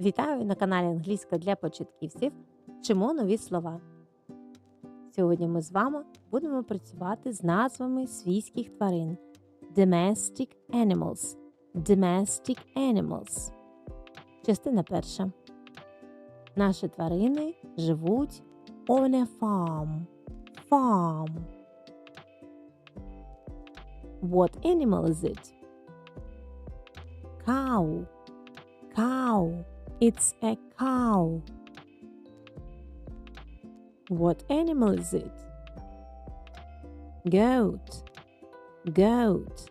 Вітаю на каналі Англійська для початківців. Вчимо нові слова. Сьогодні ми з вами будемо працювати з назвами свійських тварин. Domestic animals. Domestic animals. Частина перша. Наші тварини живуть on a farm. Farm. What animal is it? Cow. Cow. It's a cow. What animal is it? Goat. Goat.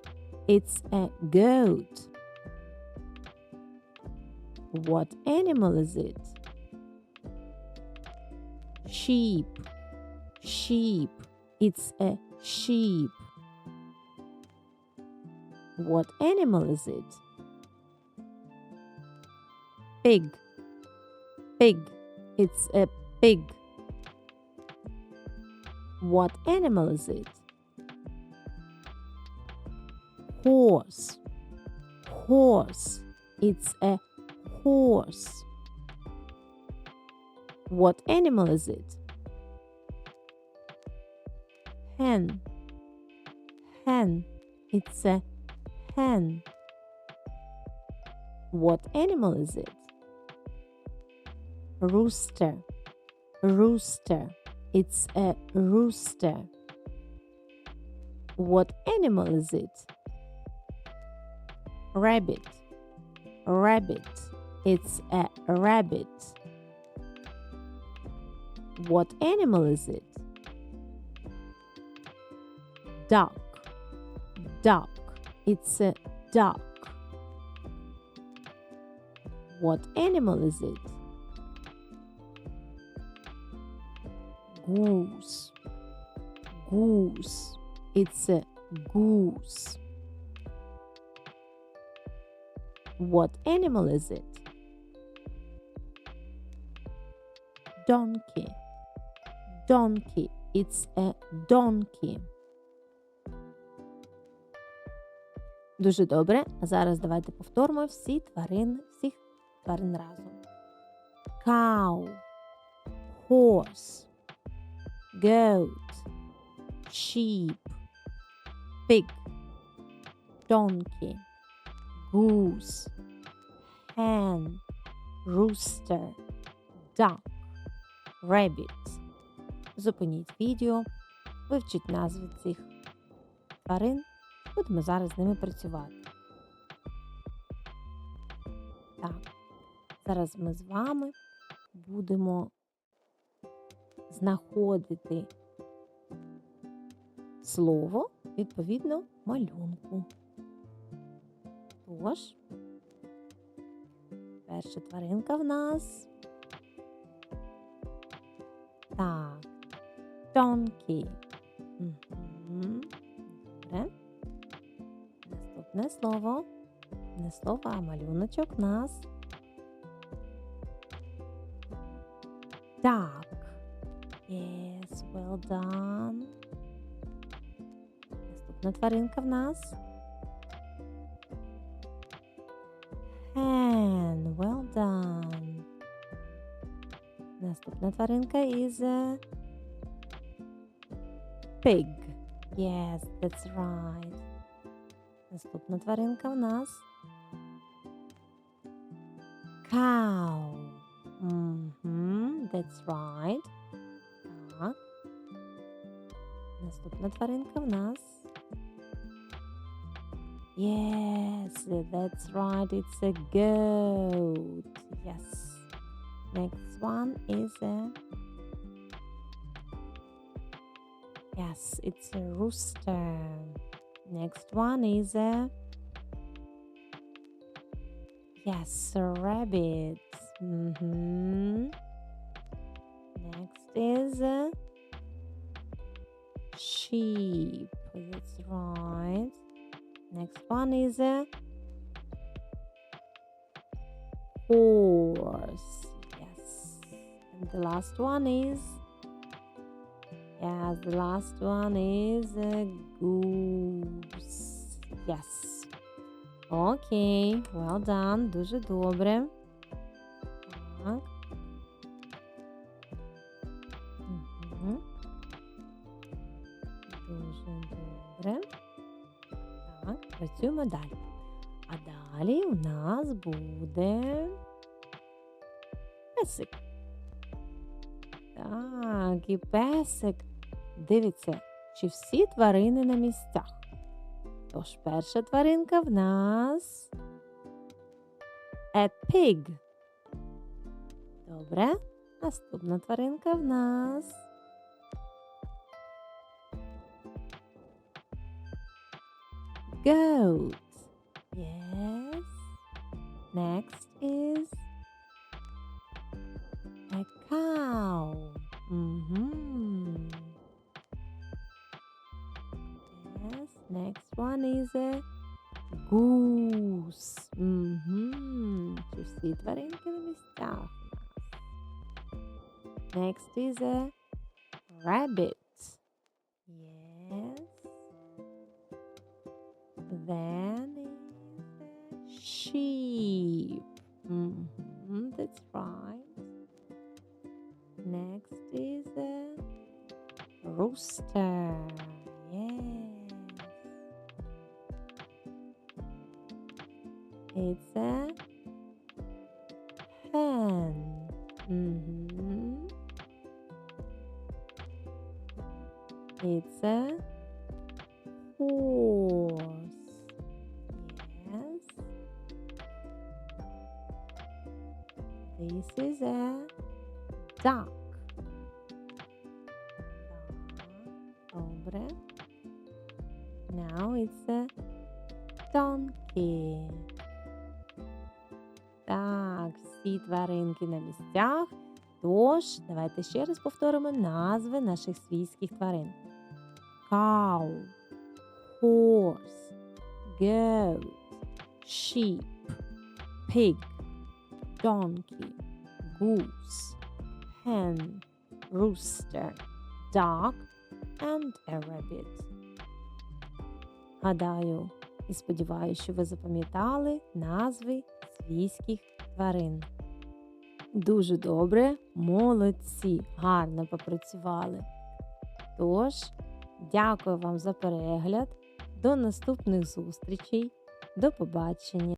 It's a goat. What animal is it? Sheep. Sheep. It's a sheep. What animal is it? Pig. Pig. It's a pig. What animal is it? Horse. Horse. It's a horse. What animal is it? Hen. Hen. It's a hen. What animal is it? Rooster. Rooster. It's a rooster. What animal is it? Rabbit. Rabbit. It's a rabbit. What animal is it? Duck. Duck. It's a duck. What animal is it? Goose. Goose. It's a goose. What animal is it? Donkey. Donkey. It's a donkey. Дуже добре. А зараз давайте повторимо всі тварин, всіх тварин разом. Cow, horse, goat, sheep, pig, donkey, goose, hen, rooster, duck, rabbit. Зупиніть відео, вивчіть назви цих тварин. Будемо зараз з ними працювати. Так, зараз ми з вами будемо знаходити слово відповідно малюнку. Тож, перша тваринка в нас. Так, donkey. Угу. Добре. Наступне слово. Не слово, а малюночок нас. Yes, well done. Наступна тваринка в нас. Hen. Well done. Наступна тваринка is a pig. Yes, that's right. Наступна тваринка в нас. Cow. Мгм, That's right. Наступна тваринка в нас. Yes, that's right. It's a goat. Yes. Next one is a Yes, it's a rooster. Next one is a yes, a rabbit. hmm Next is a sheep. That's right. Next one is a horse. Yes. And the last one is Yes, the last one is a goose. Yes. Окей, well done, дуже добре. Так. Мгм. Добре. Так, працюємо далі. А далі у нас буде песик. Так, і песик. Дивіться, чи всі тварини на місцях. Тож перша тваринка в нас a pig. Добре. Наступна тваринка в нас goat. Yes. Next is a cow. Mhm. Yes. Next one is a goose. Mhm. Чи всі тваринки на місцях у нас? Next is a rabbit. That's right. Next is a rooster. Yes. It's a hen. Mhm. It's a horse. This is a duck. Добре. Now it's a donkey. Так, всі тваринки на місцях. Тож, давайте ще раз повторимо назви наших свійських тварин. Cow, horse, goat, sheep, pig, donkey, goose, hen, rooster, dog and a rabbit. Гадаю і сподіваюся, що ви запам'ятали назви свійських тварин. Дуже добре, молодці, гарно попрацювали. Тож, дякую вам за перегляд. До наступних зустрічей. До побачення!